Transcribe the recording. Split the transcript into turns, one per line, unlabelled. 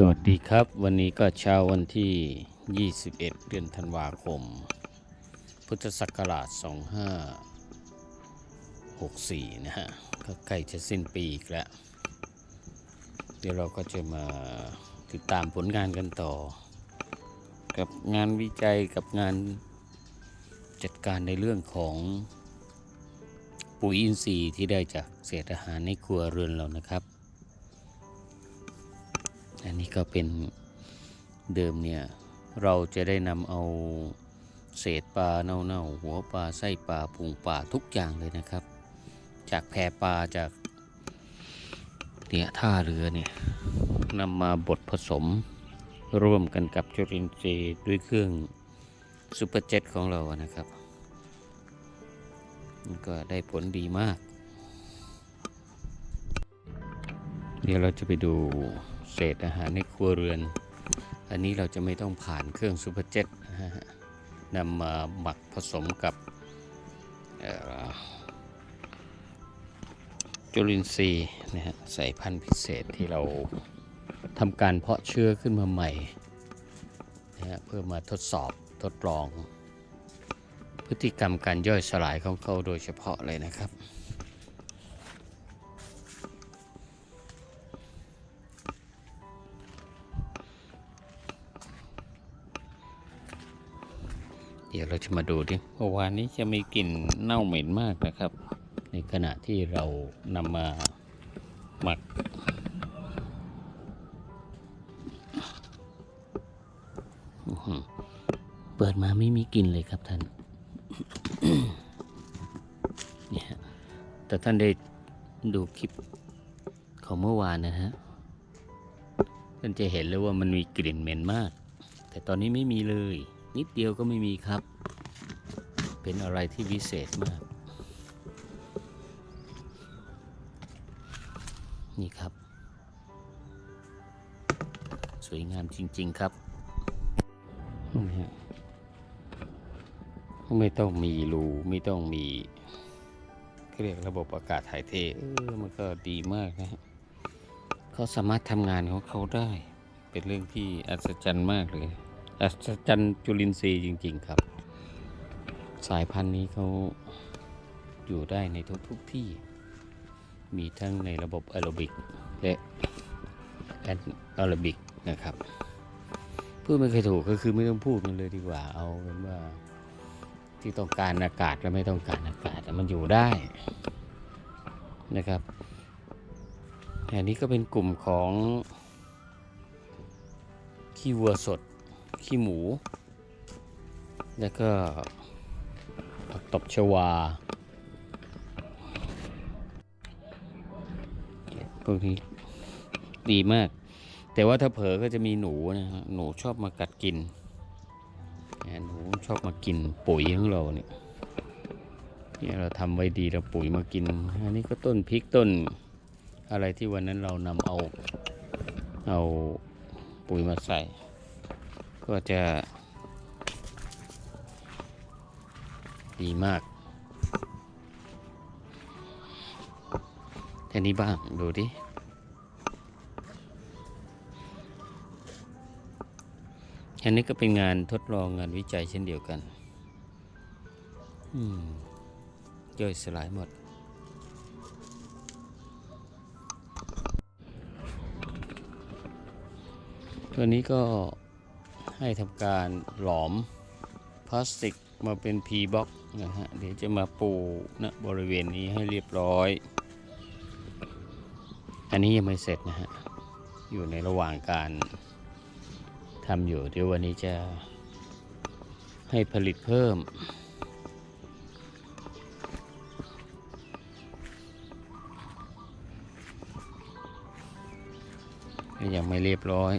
สวัสดีครับ วันนี้ก็เช้าวันที่ 21 เดือนธันวาคม พุทธศักราช 2564 นะฮะ ก็ใกล้จะสิ้นปีอีกแล้ว เดี๋ยวเราก็จะมาติดตามผลงานกันต่อ กับงานวิจัยกับงานจัดการในเรื่องของปุ๋ยอินทรีย์ที่ได้จากเศษอาหารในครัวเรือนเรานะครับ อันนี้ก็เป็นเดิมเนี่ย เราจะได้นำเอาเศษปลาเน่าๆหัวปลาไส้ปลาพุงปลาทุกอย่างเลยนะครับ จากแพปลาจากเนี่ยท่าเรือเนี่ยนำมาบดผสมร่วมกันกับจุลินทรีย์ด้วยเครื่องซูเปอร์เจ็ตของเราอะนะครับมันก็ได้ผลดีมาก เดี๋ยวเราจะไปดู เศษอาหารในครัวเรือน อันนี้เราจะไม่ต้องผ่านเครื่องซูเปอร์เจ็ตนำมาหมักผสมกับจุลินทรีย์นะฮะใส่พันธุ์พิเศษที่เราทำการเพาะเชื้อขึ้นมาใหม่นะฮะเพื่อมาทดสอบทดลอง พฤติกรรมการย่อยสลายของเขาโดยเฉพาะเลยนะครับ ดี๋ยวเราจะมาดูดิเมื่อวานนี้จะมีกลิ่นเน่าเหม็นมากนะครับ ในขณะที่เรานำมาหมัก เปิดมาไม่มีกลิ่นเลยครับท่านเนี่ยฮะแต่ท่านได้ดูคลิปของเมื่อวานนะฮะ ท่านจะเห็นเลยว่ามันมีกลิ่นเหม็นมาก แต่ตอนนี้ไม่มีเลย นิดเดียวก็ไม่มีครับ เป็นอะไรที่วิเศษมาก นี่ครับ สวยงามจริง ๆ ครับไม่ต้องมีรูไม่ต้องมีเรียกระบบอากาศถ่ายเทเออมันก็ดีมากนะฮะเขาสามารถทำงานของเขาได้ เป็นเรื่องที่อัศจรรย์มากเลย อัศจรรย์จุลินทรีย์จริง ๆ ครับ สายพันธุ์นี้เขาอยู่ได้ในทุกๆที่ มีทั้งในระบบแอโรบิกและแอนแอโรบิกนะครับพูดไม่เคยถูกก็คือไม่ต้องพูดมันเลยดีกว่า เอาเป็นว่าที่ต้องการอากาศและไม่ต้องการอากาศมันอยู่ได้นะครับอันนี้ก็เป็นกลุ่มของขี้วัวสด ขี้หมู แล้วก็ผักตบชวาพวกนี้ดีมาก แต่ว่าถ้าเผลอก็จะมีหนูนะฮะหนูชอบมากัดกินหนูชอบมากินปุ๋ยของเราเนี่ยเนี่ยเราทำไว้ดีเราปุ๋ยมากิน อันนี้ก็ต้นพริกต้นอะไรที่วันนั้นเรานำเอา เอาปุ๋ยมาใส่ ก็จะดีมากแค่นี้บ้างดูดิอันนี้ก็เป็นงานทดลองงานวิจัยเช่นเดียวกันอืมย่อยสลายหมด ตัวนี้ก็ ให้ทำการหลอมพลาสติกมาเป็น P box นะฮะเดี๋ยวจะมาปูนะบริเวณนี้ให้เรียบร้อย อันนี้ยังไม่เสร็จนะฮะ อยู่ในระหว่างการทำอยู่ เดี๋ยววันนี้จะให้ผลิตเพิ่ม ยังไม่เรียบร้อย